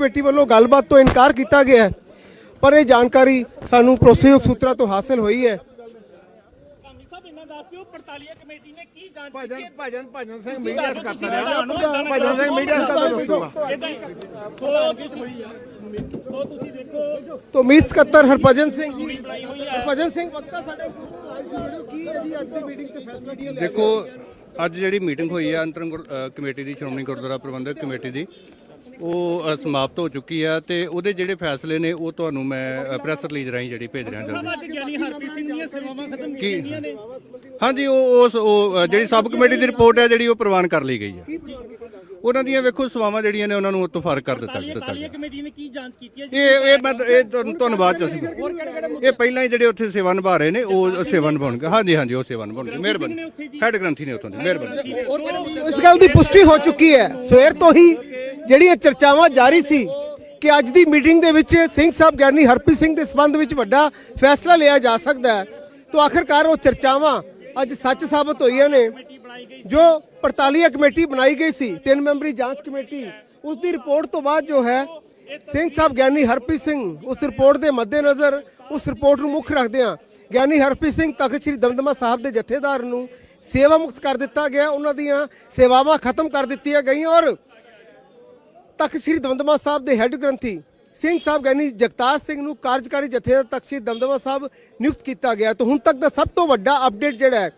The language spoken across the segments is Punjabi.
ਕਮੇਟੀ ਵੱਲੋਂ ਗੱਲਬਾਤ ਤੋਂ ਇਨਕਾਰ ਕੀਤਾ ਗਿਆ ਹੈ। ਪਰ ਇਹ ਜਾਣਕਾਰੀ ਸਾਨੂੰ ਭਰੋਸੇਯੋਗ ਸੂਤਰਾਂ ਤੋਂ ਹਾਸਲ ਹੋਈ ਹੈ। ਧਾਮੀ ਸਾਹਿਬ ਇਹਨਾਂ ਦੱਸ ਦਿਓ 45 ਕਮੇਟੀ ਨੇ ਕੀ ਜਾਂਚ ਭਜਨ ਹੈ? ਭਜਨ ਭਜਨ ਸਿੰਘ ਮੀਡੀਆ ਹੈ ਭਜਨ ਸਿੰਘ ਮੀਡੀਆ ਹੀ। ਸੋ ਤੁਸੀਂ ਦੇਖੋ ਤੋਂ ਮੀਤ ਸਕੱਤਰ ਹਰਭਜਨ ਸਿੰਘ ਜੀ ਹਰਭਜਨ ਸਿੰਘ ਵਕਤਾ ਸਾਡੇ ਲਾਈਵ ਸਟੂਡੀਓ ਕੀ ਹੈ ਜੀ ਅੱਜ ਦੀ ਮੀਟਿੰਗ ਤੇ ਫੈਸਲਾ ਕੀ ਲਿਆ ਦੇਖੋ ਅੱਜ ਜਿਹੜੀ ਮੀਟਿੰਗ ਹੋਈ ਹੈ ਅੰਤਰੰਗ ਗੁਰ- ਅ, ਕਮੇਟੀ ਦੀ ਸ਼੍ਰੋਮਣੀ ਗੁਰਦੁਆਰਾ ਪ੍ਰਬੰਧਕ ਕਮੇਟੀ ਦੀ ਉਹ ਅ, ਸਮਾਪਤ ਹੋ ਚੁੱਕੀ ਆ ਤੇ ਉਹਦੇ ਜਿਹੜੇ ਫੈਸਲੇ ਨੇ ਉਹ ਤੁਹਾਨੂੰ ਮੈਂ ਪ੍ਰੈਸ ਰਿਲੀਜ਼ ਰਾਹੀਂ ਜਿਹੜੀ ਭੇਜ ਰਿਹਾ ਜਲਦੀ ਅੱਜ ਗਿਆਨੀ ਹਰਪ੍ਰੀਤ ਸਿੰਘ ਦੀਆਂ ਸੇਵਾਵਾਂ ਖਤਮ ਕੀ? ਕੀਤੀਆਂ ਨੇ। ਹਾਂਜੀ ਉਹ ਉਸ ਉਹ ਅ, ਜਿਹੜੀ ਸਬ ਕਮੇਟੀ ਦੀ ਰਿਪੋਰਟ ਹੈ ਜਿਹੜੀ ਉਹ ਪ੍ਰਵਾਨ ਕਰ ਲਈ ਗਈ ਹੈ ਉਹਨਾਂ ਦੀਆਂ ਵੇਖੋ ਸੇਵਾਵਾਂ ਜਿਹੜੀਆਂ ਨੇ ਉਹਨਾਂ ਨੂੰ ਉਹ ਤੋਂ ਫ਼ਰਕ ਕਰ ਦਿੱਤਾ ਦਿੱਤਾ ਤਾਲੀਆ ਗਿਆ ਕਮੇਟੀ ਨੇ ਕੀ ਜਾਂਚ ਕੀਤੀ ਹੈ? ਇਹ ਇਹ ਮੈਂ ਇਹ ਤੁਹਾਨੂੰ ਤੁਹਾਨੂੰ ਬਾਅਦ ਚ ਅਸੀਂ ਇਹ ਪਹਿਲਾਂ ਹੀ ਜਿਹੜੇ ਉੱਥੇ ਸੇਵਾ ਨਿਭਾ ਰਹੇ ਨੇ ਉਹ ਸੇਵਾ ਨਿਭਾਉਣਗੇ ਹਾਂਜੀ ਹਾਂਜੀ ਉਹ ਸੇਵਾ ਨਿਭਾਉਣਗੇ। ਮਿਹਰਬਾਨੀ। ਹੈਡ ਗ੍ਰੰਥੀ ਨੇ ਉੱਥੋਂ ਦੀ ਮਿਹਰਬਾਨੀ। ਇਸ ਗੱਲ ਦੀ ਪੁਸ਼ਟੀ ਹੋ ਚੁੱਕੀ ਹੈ। ਸਵੇਰ ਤੋਂ ਹੀ ਜਿਹੜੀਆਂ ਚਰਚਾਵਾਂ ਜਾਰੀ ਸੀ ਕਿ ਅੱਜ ਦੀ ਮੀਟਿੰਗ ਦੇ ਵਿੱਚ ਸਿੰਘ ਸਾਹਿਬ ਗਿਆਨੀ ਹਰਪ੍ਰੀਤ ਸਿੰਘ ਦੇ ਸੰਬੰਧ ਵਿੱਚ ਵੱਡਾ ਫੈਸਲਾ ਲਿਆ ਜਾ ਸਕਦਾ ਹੈ। ਤਾਂ ਆਖਰਕਾਰ ਉਹ ਚਰਚਾਵਾਂ ਅੱਜ ਸੱਚ ਸਾਬਤ ਹੋਈਆਂ ਨੇ, ਜੋ 48 ਕਮੇਟੀ ਬਣਾਈ ਗਈ ਸੀ, ਤਿੰਨ ਮੈਂਬਰੀ ਜਾਂਚ ਕਮੇਟੀ। ਉਸ ਦੀ ਰਿਪੋਰਟ ਤੋਂ ਬਾਅਦ ਜੋ ਹੈ, ਸਿੰਘ ਸਾਹਿਬ ਗਿਆਨੀ ਹਰਪ੍ਰੀਤ ਸਿੰਘ ਉਸ ਰਿਪੋਰਟ ਦੇ ਮੱਦੇਨਜ਼ਰ ਉਸ ਰਿਪੋਰਟ ਨੂੰ ਮੁੱਖ ਰੱਖਦਿਆਂ ਗਿਆਨੀ ਹਰਪ੍ਰੀਤ ਸਿੰਘ ਤਖਤ ਸ੍ਰੀ ਦਮਦਮਾ ਸਾਹਿਬ ਦੇ ਜਥੇਦਾਰ ਨੂੰ ਸੇਵਾ ਮੁਕਤ ਕਰ ਦਿੱਤਾ ਗਿਆ। ਉਹਨਾਂ ਦੀਆਂ ਸੇਵਾਵਾਂ ਖਤਮ ਕਰ ਦਿੱਤੀਆਂ ਗਈਆਂ ਔਰ ਤਖਤ ਸ੍ਰੀ ਦਮਦਮਾ ਸਾਹਿਬ ਦੇ ਹੈੱਡ ਗ੍ਰੰਥੀ ਸਿੰਘ ਸਾਹਿਬ ਗਿਆਨੀ ਜਗਤਾਰ ਸਿੰਘ ਨੂੰ ਕਾਰਜਕਾਰੀ ਜਥੇਦਾਰ ਤਖਤ ਸ੍ਰੀ ਦਮਦਮਾ ਸਾਹਿਬ ਨਿਯੁਕਤ ਕੀਤਾ ਗਿਆ। ਤਾਂ ਹੁਣ ਤੱਕ ਦਾ ਸਭ ਤੋਂ ਵੱਡਾ ਅਪਡੇਟ ਜਿਹੜਾ ਹੈ,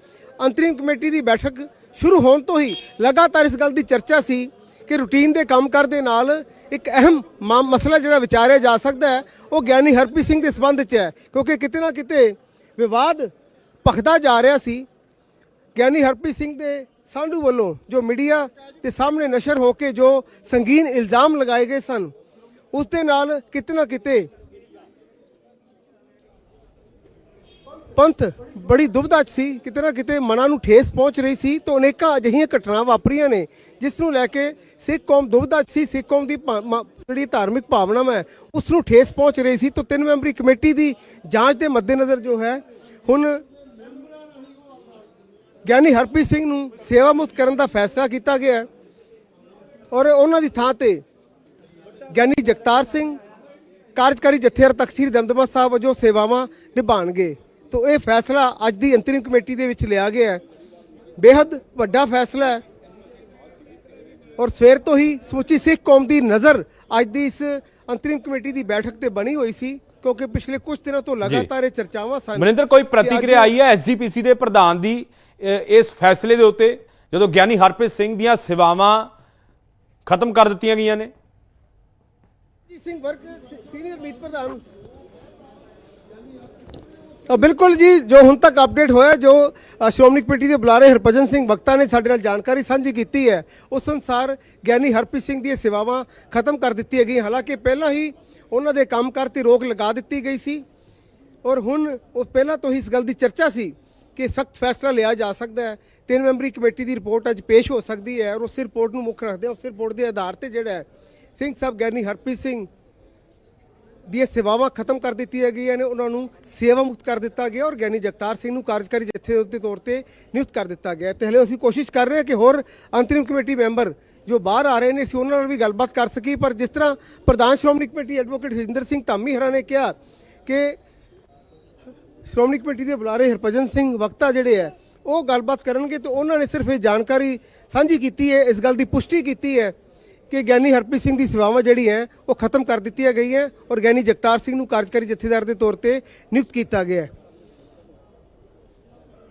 ਅੰਤਰਿਮ ਕਮੇਟੀ ਦੀ ਬੈਠਕ ਸ਼ੁਰੂ ਹੋਣ ਤੋਂ ਹੀ ਲਗਾਤਾਰ ਇਸ ਗੱਲ ਦੀ ਚਰਚਾ ਸੀ ਕਿ ਰੂਟੀਨ ਦੇ ਕੰਮ ਕਰ ਦੇ ਨਾਲ ਇੱਕ ਅਹਿਮ ਮਾ- ਮਸਲਾ ਜਿਹੜਾ ਵਿਚਾਰਿਆ ਜਾ ਸਕਦਾ ਹੈ, ਉਹ ਗਿਆਨੀ ਹਰਪ੍ਰੀਤ ਸਿੰਘ ਦੇ ਸੰਬੰਧ 'ਚ ਹੈ, ਕਿਉਂਕਿ ਕਿਤੇ ਨਾ ਕਿਤੇ ਵਿਵਾਦ ਭਖਦਾ ਜਾ ਰਿਹਾ ਸੀ। ਗਿਆਨੀ ਹਰਪ੍ਰੀਤ ਸਿੰਘ ਦੇ ਸਾਂਢੂ ਵੱਲੋਂ ਜੋ ਮੀਡੀਆ ਦੇ ਸਾਹਮਣੇ ਨਸ਼ਰ ਹੋ ਕੇ ਜੋ ਸੰਗੀਨ ਇਲਜ਼ਾਮ ਲਗਾਏ ਗਏ ਸਨ, ਉਸ ਦੇ ਨਾਲ ਕਿਤੇ ਨਾ ਕਿਤੇ ਪੰਥ ਬੜੀ ਦੁਬਦਾ 'ਚ ਸੀ, ਕਿਤੇ ਨਾ ਕਿਤੇ ਮਨਾਂ ਨੂੰ ਠੇਸ ਪਹੁੰਚ ਰਹੀ ਸੀ ਤਾਂ ਅਨੇਕਾਂ ਅਜਿਹੀਆਂ ਘਟਨਾਵਾਂ ਵਾਪਰੀਆਂ ਨੇ, ਜਿਸ ਨੂੰ ਲੈ ਕੇ ਸਿੱਖ ਕੌਮ ਦੁਬਦਾ 'ਚ ਸੀ, ਸਿੱਖ ਕੌਮ ਦੀ ਭਾ- ਮਾ- ਜਿਹੜੀ ਧਾਰਮਿਕ ਭਾਵਨਾ ਹੈ ਉਸ ਨੂੰ ਠੇਸ ਪਹੁੰਚ ਰਹੀ ਸੀ ਤਾਂ ਤਿੰਨ ਮੈਂਬਰੀ ਕਮੇਟੀ ਦੀ ਜਾਂਚ ਦੇ ਮੱਦੇਨਜ਼ਰ ਜੋ ਹੈ, ਹੁਣ ਗਿਆਨੀ ਹਰਪ੍ਰੀਤ ਸਿੰਘ ਨੂੰ ਸੇਵਾ ਮੁਕਤ ਕਰਨ ਦਾ ਫੈਸਲਾ ਕੀਤਾ ਗਿਆ ਹੈ। ਔਰ ਉਹਨਾਂ ਦੀ ਥਾਂ ਤੇ ਗਿਆਨੀ ਜਗਤਾਰ ਸਿੰਘ, ਕਾਰਜਕਾਰੀ ਜਥੇਦਾਰ ਤਖਤ ਸ੍ਰੀ ਦਮਦਮਾ ਸਾਹਿਬ ਵਜੋਂ ਸੇਵਾਵਾਂ ਨਿਭਾਣਗੇ। ਤੋਂ ਇਹ ਫੈਸਲਾ ਅੱਜ ਦੀ ਅੰਤਰਿਮ ਕਮੇਟੀ ਦੇ ਵਿੱਚ ਲਿਆ ਗਿਆ ਹੈ। ਬੇहद ਵੱਡਾ ਫੈਸਲਾ ਹੈ। ਔਰ ਸਵੇਰ ਤੋਂ ਹੀ ਸਮੁੱਚੀ ਸਿੱਖ ਕੌਮ ਦੀ ਨਜ਼ਰ ਅੱਜ ਦੀ ਇਸ ਅੰਤਰਿਮ ਕਮੇਟੀ ਦੀ ਬੈਠਕ ਤੇ ਬਣੀ ਹੋਈ ਸੀ। ਕਿਉਂਕਿ ਪਿਛਲੇ ਕੁਝ ਦਿਨਾਂ ਤੋਂ ਲਗਾਤਾਰ ਇਹ ਚਰਚਾਵਾਂ ਸਨ ਮਨਿੰਦਰ ਕੋਈ ਪ੍ਰਤੀਕਿਰਿਆ ਆਈ ਹੈ ਐਸਜੀਪੀਸੀ ਦੇ ਪ੍ਰਧਾਨ ਦੀ ਇਸ ਫੈਸਲੇ ਦੇ ਉੱਤੇ ਜਦੋਂ ਗਿਆਨੀ ਹਰਪ੍ਰੀਤ ਸਿੰਘ ਦੀਆਂ ਸੇਵਾਵਾਂ ਖਤਮ ਕਰ ਦਿੱਤੀਆਂ ਗਈਆਂ ਨੇ? ਜੀ ਸਿੰਘ ਵਰਗ ਸੀਨੀਅਰ ਮੀਤ ਪ੍ਰਧਾਨ। ਬਿਲਕੁਲ ਜੀ ਜੋ ਹੁਣ ਤੱਕ ਅਪਡੇਟ ਹੋਇਆ ਜੋ ਸ਼੍ਰੋਮਣੀ ਕਮੇਟੀ ਦੇ ਬੁਲਾਰੇ ਹਰਭਜਨ ਸਿੰਘ ਵਕਤਾ ਨੇ ਸਾਡੇ ਨਾਲ ਜਾਣਕਾਰੀ ਸਾਂਝੀ ਕੀਤੀ ਹੈ ਉਸ ਅਨੁਸਾਰ ਗਿਆਨੀ ਹਰਪ੍ਰੀਤ ਸਿੰਘ ਦੀਆਂ ਸੇਵਾਵਾਂ ਖਤਮ ਕਰ ਦਿੱਤੀਆਂ ਗਈਆਂ। ਹਾਲਾਂਕਿ ਪਹਿਲਾਂ ਹੀ ਉਹਨਾਂ ਦੇ ਕੰਮਕਾਰ ਤੇ ਰੋਕ ਲਗਾ ਦਿੱਤੀ ਗਈ ਸੀ। ਔਰ ਹੁਣ ਉਹ ਪਹਿਲਾਂ ਤੋਂ ਹੀ ਇਸ ਗੱਲ ਦੀ ਚਰਚਾ ਸੀ ਕਿ ਸਖਤ ਫੈਸਲਾ ਲਿਆ ਜਾ ਸਕਦਾ ਹੈ। ਤਿੰਨ ਮੈਂਬਰੀ ਕਮੇਟੀ ਦੀ ਰਿਪੋਰਟ ਅੱਜ ਪੇਸ਼ ਹੋ ਸਕਦੀ ਹੈ ਔਰ ਉਸ ਰਿਪੋਰਟ ਨੂੰ ਮੁੱਖ ਰੱਖਦੇ ਉਸ ਰਿਪੋਰਟ ਦੇ ਆਧਾਰ ਤੇ ਜਿਹੜਾ ਹੈ, ਸਿੰਘ ਸਾਹਿਬ ਗਿਆਨੀ ਹਰਪ੍ਰੀਤ ਸਿੰਘ ਦੀਆਂ ਸੇਵਾਵਾਂ ਖਤਮ ਕਰ ਦਿੱਤੀਆਂ ਗਈਆਂ ਨੇ। ਉਹਨਾਂ ਨੂੰ ਸੇਵਾ ਮੁਕਤ ਕਰ ਦਿੱਤਾ ਗਿਆ ਔਰ ਗਿਆਨੀ ਜਗਤਾਰ ਸਿੰਘ ਨੂੰ ਕਾਰਜਕਾਰੀ ਜਥੇ ਦੇ ਤੌਰ ਤੇ ਨਿਯੁਕਤ ਕਰ ਦਿੱਤਾ ਗਿਆ ਤੇ ਹਲੇ ਅਸੀਂ ਕੋਸ਼ਿਸ਼ ਕਰ ਰਹੇ ਹਾਂ ਕਿ ਹੋਰ ਅੰਤਰਿਮ ਕਮੇਟੀ ਮੈਂਬਰ ਜੋ ਬਾਹਰ ਆ ਰਹੇ ਨੇ ਅਸੀਂ ਉਹਨਾਂ ਨਾਲ ਵੀ ਗੱਲਬਾਤ ਕਰ ਸਕੀ। ਪਰ ਜਿਸ ਤਰ੍ਹਾਂ ਪ੍ਰਧਾਨ ਸ਼੍ਰੋਮਣੀ ਕਮੇਟੀ ਐਡਵੋਕੇਟ ਹਰਿੰਦਰ ਸਿੰਘ ਧਾਮੀ ਹਰਾ ਨੇ ਕਿਹਾ ਕਿ ਸ਼੍ਰੋਮਣੀ ਕਮੇਟੀ ਦੇ ਬੁਲਾਰੇ ਹਰਭਜਨ ਸਿੰਘ ਵਕਤਾ ਜਿਹੜੇ ਹੈ ਉਹ ਗੱਲਬਾਤ ਕਰਨਗੇ ਤੇ ਉਹਨਾਂ ਨੇ ਸਿਰਫ ਇਹ ਜਾਣਕਾਰੀ ਸਾਂਝੀ ਕੀਤੀ ਹੈ ਇਸ ਗੱਲ ਦੀ ਪੁਸ਼ਟੀ ਕੀਤੀ ਹੈ ਕਿ ਗਿਆਨੀ ਹਰਪ੍ਰੀਤ ਸਿੰਘ ਦੀ ਸੇਵਾਵਾਂ ਜਿਹੜੀ ਹੈ ਉਹ ਖਤਮ ਕਰ ਦਿੱਤੀਆਂ ਗਈਆਂ ਔਰ ਗਿਆਨੀ ਜਗਤਾਰ ਸਿੰਘ ਨੂੰ ਕਾਰਜਕਾਰੀ ਜਥੇਦਾਰ ਦੇ ਤੌਰ ਤੇ ਨਿਯੁਕਤ ਕੀਤਾ ਗਿਆ। ਹੈ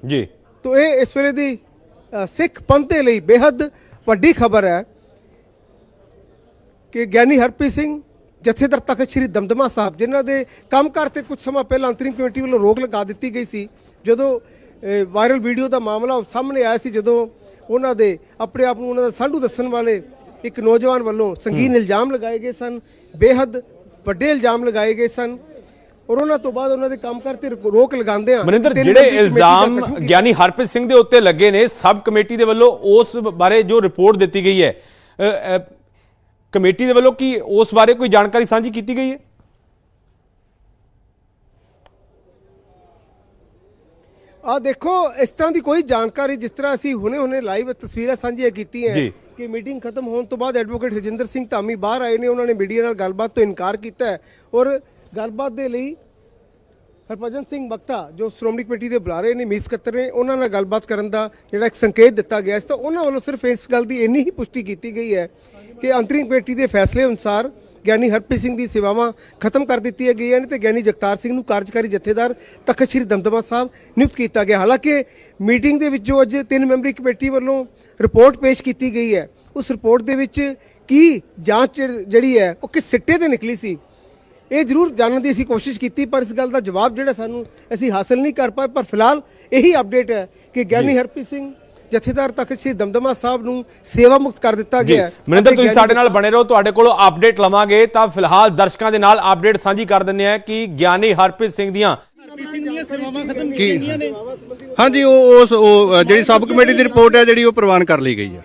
ਜੀ। ਤੋ ਇਹ ਇਸ ਵੇਲੇ ਦੀ ਸਿੱਖ ਪੰਥ ਦੇ ਲਈ ਬੇहद ਵੱਡੀ ਖਬਰ ਹੈ ਕਿ ਗਿਆਨੀ ਹਰਪ੍ਰੀਤ ਸਿੰਘ ਜਥੇਦਾਰ ਤਖਤ ਸ੍ਰੀ ਦਮਦਮਾ ਸਾਹਿਬ ਜਿਨ੍ਹਾਂ ਦੇ ਕੰਮਕਾਰ ਤੇ ਕੁਝ ਸਮਾਂ ਪਹਿਲਾਂ ਅੰਤਰਿਮ ਕਮੇਟੀ ਵੱਲੋਂ ਰੋਕ ਲਗਾ ਦਿੱਤੀ ਗਈ ਸੀ ਜਦੋਂ ਵਾਇਰਲ ਵੀਡੀਓ ਦਾ ਮਾਮਲਾ ਸਾਹਮਣੇ ਆਇਆ ਸੀ ਜਦੋਂ ਉਹਨਾਂ ਦੇ ਆਪਣੇ ਆਪ ਨੂੰ ਉਹਨਾਂ ਦਾ ਸਾਂਢੂ ਦੱਸਣ ਵਾਲੇ ਇੱਕ ਨੌਜਵਾਨ ਵੱਲੋਂ ਸੰਗੀਨ ਇਲਜ਼ਾਮ ਲਗਾਏ ਗਏ ਸਨ ਬੇहद ਵੱਡੇ ਇਲਜ਼ਾਮ ਲਗਾਏ ਗਏ ਸਨ ਔਰ ਉਹਨਾਂ ਤੋਂ ਬਾਅਦ ਉਹਨਾਂ ਦੇ ਕੰਮਕਾਰ ਤੇ ਰੋਕ ਲਗਾਉਂਦੇ ਆ। ਮਨਿੰਦਰ ਜਿਹੜੇ ਇਲਜ਼ਾਮ ਗਿਆਨੀ ਹਰਪ੍ਰੀਤ ਸਿੰਘ ਦੇ ਉੱਤੇ ਲੱਗੇ ਨੇ ਸਬ ਕਮੇਟੀ ਦੇ ਵੱਲੋਂ ਉਸ ਬਾਰੇ ਜੋ ਰਿਪੋਰਟ ਦਿੱਤੀ ਗਈ ਹੈ ਕਮੇਟੀ ਦੇ ਵੱਲੋਂ ਕੀ ਉਸ ਬਾਰੇ ਕੋਈ ਜਾਣਕਾਰੀ ਸਾਂਝੀ ਕੀਤੀ ਗਈ ਹੈ? ਆ ਦੇਖੋ ਇਸ ਤਰ੍ਹਾਂ ਦੀ ਕੋਈ ਜਾਣਕਾਰੀ ਜਿਸ ਤਰ੍ਹਾਂ ਅਸੀਂ ਹੁਣੇ-ਹੁਣੇ ਲਾਈਵ ਤਸਵੀਰਾਂ ਸਾਂਝੀਆਂ ਕੀਤੀਆਂ। ਕਿ ਮੀਟਿੰਗ ਖਤਮ ਹੋਣ ਤੋਂ ਬਾਅਦ ਐਡਵੋਕੇਟ ਰਜਿੰਦਰ ਸਿੰਘ ਧਾਮੀ ਬਾਹਰ ਆਏ ਨੇ ਉਹਨਾਂ ਨੇ ਮੀਡੀਆ ਨਾਲ ਗੱਲਬਾਤ ਤੋਂ ਇਨਕਾਰ ਕੀਤਾ ਹੈ ਔਰ ਗੱਲਬਾਤ ਦੇ ਲਈ ਹਰਭਜਨ ਸਿੰਘ ਬਖਤਾ, ਜੋ ਸ਼੍ਰੋਮਣੀ ਕਮੇਟੀ ਦੇ ਬੁਲਾਰੇ ਨੇ ਮੀਸ ਸਕੱਤਰ ਨੇ, ਉਹਨਾਂ ਨਾਲ ਗੱਲਬਾਤ ਕਰਨ ਦਾ ਜਿਹੜਾ ਇੱਕ ਸੰਕੇਤ ਦਿੱਤਾ ਗਿਆ ਸੀ ਤਾਂ ਉਹਨਾਂ ਵੱਲੋਂ ਸਿਰਫ ਇਸ ਗੱਲ ਦੀ ਇੰਨੀ ਹੀ ਪੁਸ਼ਟੀ ਕੀਤੀ ਗਈ ਹੈ ਕਿ ਅੰਤਰਿਮ ਕਮੇਟੀ ਦੇ ਫੈਸਲੇ ਅਨੁਸਾਰ ਗਿਆਨੀ ਹਰਪ੍ਰੀਤ ਸਿੰਘ ਦੀ ਸੇਵਾਵਾਂ ਖਤਮ ਕਰ ਦਿੱਤੀਆਂ ਗਈਆਂ ਨੇ ਤੇ ਗਿਆਨੀ ਜਗਤਾਰ ਸਿੰਘ ਨੂੰ ਕਾਰਜਕਾਰੀ ਜਥੇਦਾਰ ਤਖਤ ਸ੍ਰੀ ਦਮਦਮਾ ਸਾਹਿਬ ਨਿਯੁਕਤ ਕੀਤਾ ਗਿਆ। ਹਾਲਾਂਕਿ ਮੀਟਿੰਗ ਦੇ ਵਿੱਚ ਜੋ ਅੱਜ ਤਿੰਨ ਮੈਂਬਰੀ ਕਮੇਟੀ ਵੱਲੋਂ ਰਿਪੋਰਟ ਪੇਸ਼ ਕੀਤੀ ਗਈ ਹੈ। ਉਸ ਰਿਪੋਰਟ ਦੇ ਵਿੱਚ ਕੀ ਜਾਂਚ ਜਿਹੜੀ ਹੈ, ਉਹ ਕਿਸ ਸਿੱਟੇ ਤੇ ਨਿਕਲੀ ਸੀ? ਇਹ ਜ਼ਰੂਰ ਜਾਣਨ ਦੀ ਅਸੀਂ ਕੋਸ਼ਿਸ਼ ਕੀਤੀ ਪਰ ਇਸ ਗੱਲ ਦਾ ਜਵਾਬ ਜਿਹੜਾ ਸਾਨੂੰ ਅਸੀਂ ਹਾਸਲ ਨਹੀਂ ਕਰ ਪਾਏ। ਪਰ ਫਿਲਹਾਲ ਇਹੀ ਅਪਡੇਟ ਹੈ ਕਿ ਗਿਆਨੀ ਹਰਪ੍ਰੀਤ ਸਿੰਘ ਜਥੇਦਾਰ ਤਖਤ ਸ੍ਰੀ ਦਮਦਮਾ ਸਾਹਿਬ ਨੂੰ ਸੇਵਾ ਮੁਕਤ ਕਰ ਦਿੱਤਾ ਗਿਆ ਹੈ ਮਨਿੰਦਰ ਤੁਸੀਂ ਸਾਡੇ ਨਾਲ ਬਣੇ ਰਹੋ ਤੁਹਾਡੇ ਕੋਲੋਂ ਅਪਡੇਟ ਲਵਾਂਗੇ। ਤਾਂ ਫਿਲਹਾਲ ਦਰਸ਼ਕਾਂ ਦੇ ਨਾਲ ਅਪਡੇਟ ਸਾਂਝੀ ਕਰ ਦਿੰਦੇ ਆ ਕਿ ਗਿਆਨੀ ਹਰਪ੍ਰੀਤ ਸਿੰਘ ਦੀਆਂ ਹਾਂਜੀ ਉਹ ਉਸ ਜਿਹੜੀ ਸਬ ਕਮੇਟੀ ਦੀ ਰਿਪੋਰਟ ਹੈ ਜਿਹੜੀ ਉਹ ਪ੍ਰਵਾਨ ਕਰ ਲਈ ਗਈ ਹੈ।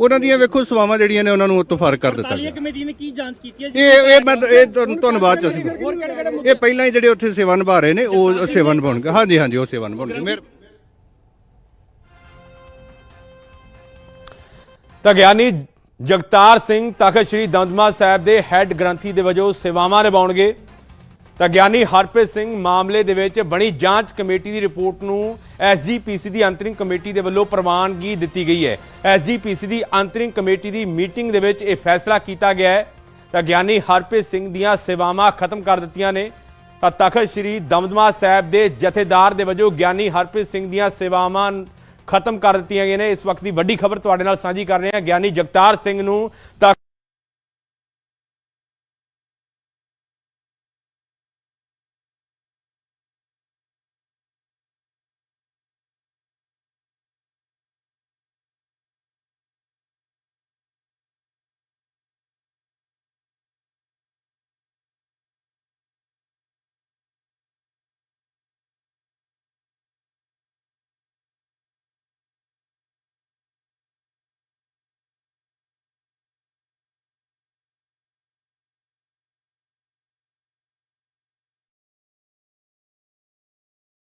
ਉਹਨਾਂ ਦੀਆਂ ਵੇਖੋ ਸੇਵਾਵਾਂ ਜਿਹੜੀਆਂ ਨੇ ਉਹਨਾਂ ਨੂੰ ਉਤੋਂ ਫ਼ਰਕ ਕਰ ਦਿੱਤਾ ਗਿਆ। ਕਮੇਟੀ ਨੇ ਕੀ ਜਾਂਚ ਕੀਤੀ ਹੈ ਇਹ ਇਹ ਮੈਂ ਇਹ ਤੁਹਾਨੂੰ ਤੁਹਾਨੂੰ ਬਾਅਦ ਚ ਅਸੀਂ ਇਹ ਪਹਿਲਾਂ ਹੀ ਜਿਹੜੇ ਉੱਥੇ ਸੇਵਾ ਨਿਭਾ ਰਹੇ ਨੇ ਉਹ ਸੇਵਾ ਨਿਭਾਉਣਗੇ ਹਾਂਜੀ ਹਾਂਜੀ ਉਹ ਸੇਵਾ ਨਿਭਾਉਣਗੇ। ਮੇਰੇ ਤਾਂ ਗਿਆਨੀ ਜਗਤਾਰ ਸਿੰਘ ਤਖਤ ਸ੍ਰੀ ਦਮਦਮਾ ਸਾਹਿਬ ਦੇ ਹੈੱਡ ਗ੍ਰੰਥੀ ਦੇ ਵਜੋਂ ਸੇਵਾਵਾਂ ਨਿਭਾਉਣਗੇ। ਤਾਂ ਗਿਆਨੀ ਹਰਪ੍ਰੀਤ ਸਿੰਘ ਮਾਮਲੇ ਦੇ ਵਿੱਚ ਬਣੀ ਜਾਂਚ ਕਮੇਟੀ ਦੀ ਰਿਪੋਰਟ ਨੂੰ ਐਸਜੀਪੀਸੀ ਦੀ ਅੰਤਰਿੰਗ ਕਮੇਟੀ ਦੇ ਵੱਲੋਂ ਪ੍ਰਵਾਨਗੀ ਦਿੱਤੀ ਗਈ ਹੈ। ਐਸਜੀਪੀਸੀ ਦੀ ਅੰਤਰਿੰਗ ਕਮੇਟੀ ਦੀ ਮੀਟਿੰਗ ਦੇ ਵਿੱਚ ਇਹ ਫੈਸਲਾ ਕੀਤਾ ਗਿਆ ਹੈ। ਤਾਂ ਗਿਆਨੀ ਹਰਪ੍ਰੀਤ ਸਿੰਘ ਦੀਆਂ ਸੇਵਾਵਾਂ ਖਤਮ ਕਰ ਦਿੱਤੀਆਂ ਨੇ। ਤਾਂ ਤਖਤ ਸ੍ਰੀ ਦਮਦਮਾ ਸਾਹਿਬ ਦੇ ਜਥੇਦਾਰ ਦੇ ਵਜੋਂ ਗਿਆਨੀ ਹਰਪ੍ਰੀਤ ਸਿੰਘ ਦੀਆਂ ਸੇਵਾਵਾਂ ਖਤਮ ਕਰ ਦਿੱਤੀਆਂ ਗਈਆਂ ਨੇ। ਇਸ ਵਕਤ ਦੀ ਵੱਡੀ ਖਬਰ ਤੁਹਾਡੇ ਨਾਲ ਸਾਂਝੀ ਕਰ ਰਹੇ ਹਾਂ। ਗਿਆਨੀ ਜਗਤਾਰ ਸਿੰਘ ਨੂੰ ਤਾਂ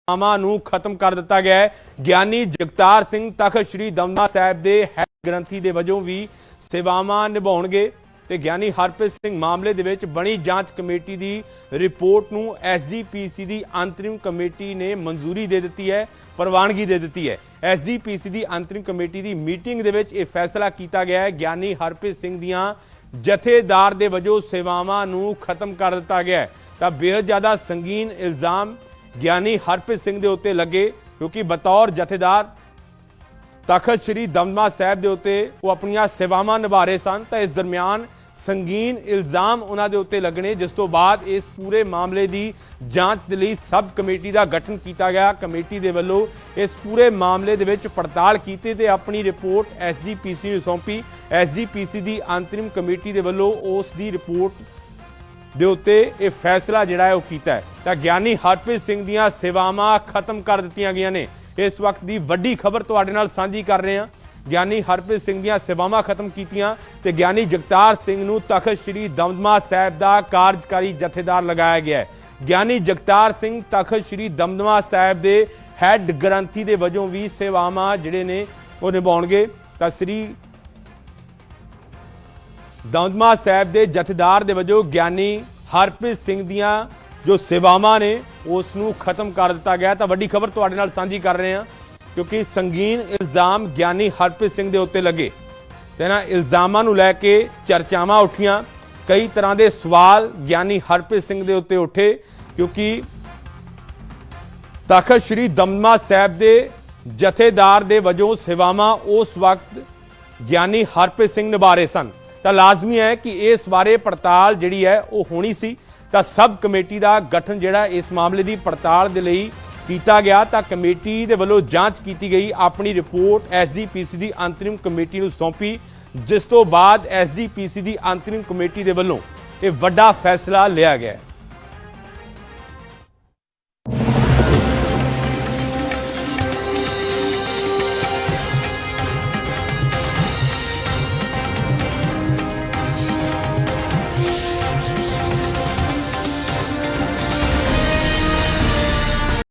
ਸੇਵਾਵਾਂ ਨੂੰ ਖਤਮ ਕਰ ਦਿੱਤਾ ਗਿਆ ਹੈ। ਗਿਆਨੀ ਜਗਤਾਰ ਸਿੰਘ ਤਖਤ ਸ੍ਰੀ ਦਮਦਮਾ ਸਾਹਿਬ ਦੇ ਹੈੱਡ ਗ੍ਰੰਥੀ ਦੇ ਵਜੋਂ ਵੀ ਸੇਵਾਵਾਂ ਨਿਭਾਉਣਗੇ ਤੇ ਗਿਆਨੀ ਹਰਪ੍ਰੀਤ ਸਿੰਘ ਮਾਮਲੇ ਦੇ ਵਿੱਚ ਬਣੀ ਜਾਂਚ ਕਮੇਟੀ ਦੀ ਰਿਪੋਰਟ ਨੂੰ ਐਸਜੀਪੀਸੀ ਦੀ ਅੰਤਰਿਮ ਕਮੇਟੀ ਨੇ ਮਨਜ਼ੂਰੀ ਦੇ ਦਿੱਤੀ ਹੈ, ਪ੍ਰਵਾਨਗੀ ਦੇ ਦਿੱਤੀ ਹੈ। ਐਸਜੀਪੀਸੀ ਦੀ ਅੰਤਰਿਮ ਕਮੇਟੀ ਦੀ ਮੀਟਿੰਗ ਦੇ ਵਿੱਚ ਇਹ ਫੈਸਲਾ ਕੀਤਾ ਗਿਆ ਹੈ। ਗਿਆਨੀ ਹਰਪ੍ਰੀਤ ਸਿੰਘ ਦੀਆਂ ਜਥੇਦਾਰ ਦੇ ਵਜੋਂ ਸੇਵਾਵਾਂ ਨੂੰ ਖਤਮ ਕਰ ਦਿੱਤਾ ਗਿਆ ਹੈ। ਤਾਂ ਬੇहद ਜ਼ਿਆਦਾ ਸੰਗੀਨ ਇਲਜ਼ਾਮ ਗਿਆਨੀ ਹਰਪ੍ਰੀਤ ਸਿੰਘ ਦੇ ਉੱਤੇ ਲੱਗੇ, ਕਿਉਂਕਿ ਬਤੌਰ ਜਥੇਦਾਰ ਤਖਤ ਸ੍ਰੀ ਦਮਦਮਾ ਸਾਹਿਬ ਦੇ ਉੱਤੇ ਉਹ ਆਪਣੀਆਂ ਸੇਵਾਵਾਂ ਨਿਭਾ ਰਹੇ ਸਨ, ਤਾਂ ਇਸ ਦਰਮਿਆਨ ਸੰਗੀਨ ਇਲਜ਼ਾਮ ਉਹਨਾਂ ਦੇ ਉੱਤੇ ਲੱਗਣੇ, ਜਿਸ ਤੋਂ ਬਾਅਦ ਇਸ ਪੂਰੇ ਮਾਮਲੇ ਦੀ ਜਾਂਚ ਦੇ ਲਈ ਸਬ ਕਮੇਟੀ ਦਾ ਗਠਨ ਕੀਤਾ ਗਿਆ। ਕਮੇਟੀ ਦੇ ਵੱਲੋਂ ਇਸ ਪੂਰੇ ਮਾਮਲੇ ਦੇ ਵਿੱਚ ਪੜਤਾਲ ਕੀਤੀ ਤੇ ਆਪਣੀ ਰਿਪੋਰਟ ਐਸਜੀਪੀਸੀ ਨੂੰ ਸੌਂਪੀ। ਐਸਜੀਪੀਸੀ ਦੀ ਅੰਤਰਿਮ ਕਮੇਟੀ ਦੇ ਵੱਲੋਂ ਉਸ ਦੀ ਰਿਪੋਰਟ ਦੇ ਉੱਤੇ ਇਹ ਫੈਸਲਾ ਜਿਹੜਾ ਹੈ ਉਹ ਕੀਤਾ ਹੈ। ਤਾਂ ਗਿਆਨੀ ਹਰਪ੍ਰੀਤ ਸਿੰਘ ਦੀਆਂ ਸੇਵਾਵਾਂ ਖਤਮ ਕਰ ਦਿੱਤੀਆਂ ਗਈਆਂ ਨੇ। ਇਸ ਵਕਤ ਦੀ ਵੱਡੀ ਖਬਰ ਤੁਹਾਡੇ ਨਾਲ ਸਾਂਝੀ ਕਰ ਰਹੇ ਹਾਂ। ਗਿਆਨੀ ਹਰਪ੍ਰੀਤ ਸਿੰਘ ਦੀਆਂ ਸੇਵਾਵਾਂ ਖਤਮ ਕੀਤੀਆਂ ਤੇ ਗਿਆਨੀ ਜਗਤਾਰ ਸਿੰਘ ਨੂੰ ਤਖਤ ਸ੍ਰੀ ਦਮਦਮਾ ਸਾਹਿਬ ਦਾ ਕਾਰਜਕਾਰੀ ਜਥੇਦਾਰ ਲਗਾਇਆ ਗਿਆ ਹੈ। ਗਿਆਨੀ ਜਗਤਾਰ ਸਿੰਘ ਤਖਤ ਸ੍ਰੀ ਦਮਦਮਾ ਸਾਹਿਬ ਦੇ ਹੈੱਡ ਗ੍ਰੰਥੀ ਦੇ ਵਜੋਂ ਵੀ ਸੇਵਾਵਾਂ ਜਿਹੜੇ ਨੇ ਉਹ ਨਿਭਾਉਣਗੇ। ਤਾਂ ਸ੍ਰੀ ਦਮਦਮਾ ਸਾਹਿਬ ਦੇ ਜਥੇਦਾਰ ਦੇ ਵਜੋਂ ਗਿਆਨੀ ਹਰਪ੍ਰੀਤ ਸਿੰਘ ਦੀਆਂ ਜੋ ਸੇਵਾਵਾਂ ਨੇ, ਉਸ ਨੂੰ ਖਤਮ ਕਰ ਦਿੱਤਾ ਗਿਆ। ਤਾਂ ਵੱਡੀ ਖਬਰ ਤੁਹਾਡੇ ਨਾਲ ਸਾਂਝੀ ਕਰ ਰਹੇ ਹਾਂ, ਕਿਉਂਕਿ ਸੰਗੀਨ ਇਲਜ਼ਾਮ ਗਿਆਨੀ ਹਰਪ੍ਰੀਤ ਸਿੰਘ ਦੇ ਉੱਤੇ ਲੱਗੇ। ਤੇ ਨਾ ਇਲਜ਼ਾਮਾਂ ਨੂੰ ਲੈ ਕੇ ਚਰਚਾਵਾਂ ਉੱਠੀਆਂ। ਕਈ ਤਰ੍ਹਾਂ ਦੇ ਸਵਾਲ ਗਿਆਨੀ ਹਰਪ੍ਰੀਤ ਸਿੰਘ ਦੇ ਉੱਤੇ ਉੱਠੇ, ਕਿਉਂਕਿ ਤਖਤ ਸ੍ਰੀ ਦਮਦਮਾ ਸਾਹਿਬ ਦੇ ਜਥੇਦਾਰ ਦੇ ਵਜੋਂ ਸੇਵਾਵਾਂ ਉਸ ਵਕਤ ਗਿਆਨੀ ਹਰਪ੍ਰੀਤ ਸਿੰਘ ਨਿਭਾ ਰਹੇ ਸਨ। ਤਾਂ ਲਾਜ਼ਮੀ ਹੈ ਕਿ ਇਸ ਬਾਰੇ ਪੜਤਾਲ ਜਿਹੜੀ ਹੈ ਉਹ ਹੋਣੀ ਸੀ। ਤਾਂ ਸਬ ਕਮੇਟੀ ਦਾ ਗਠਨ ਜਿਹੜਾ ਇਸ ਮਾਮਲੇ ਦੀ ਪੜਤਾਲ ਦੇ ਲਈ ਕੀਤਾ ਗਿਆ। ਤਾਂ ਕਮੇਟੀ ਦੇ ਵੱਲੋਂ ਜਾਂਚ ਕੀਤੀ ਗਈ। ਆਪਣੀ ਰਿਪੋਰਟ ਐਸਜੀਪੀਸੀ ਦੀ ਅੰਤਰਿਮ ਕਮੇਟੀ ਨੂੰ ਸੌਂਪੀ। ਜਿਸ ਤੋਂ ਬਾਅਦ ਐਸਜੀਪੀਸੀ ਦੀ ਅੰਤਰਿਮ ਕਮੇਟੀ ਦੇ ਵੱਲੋਂ ਇਹ ਵੱਡਾ ਫੈਸਲਾ ਲਿਆ ਗਿਆ।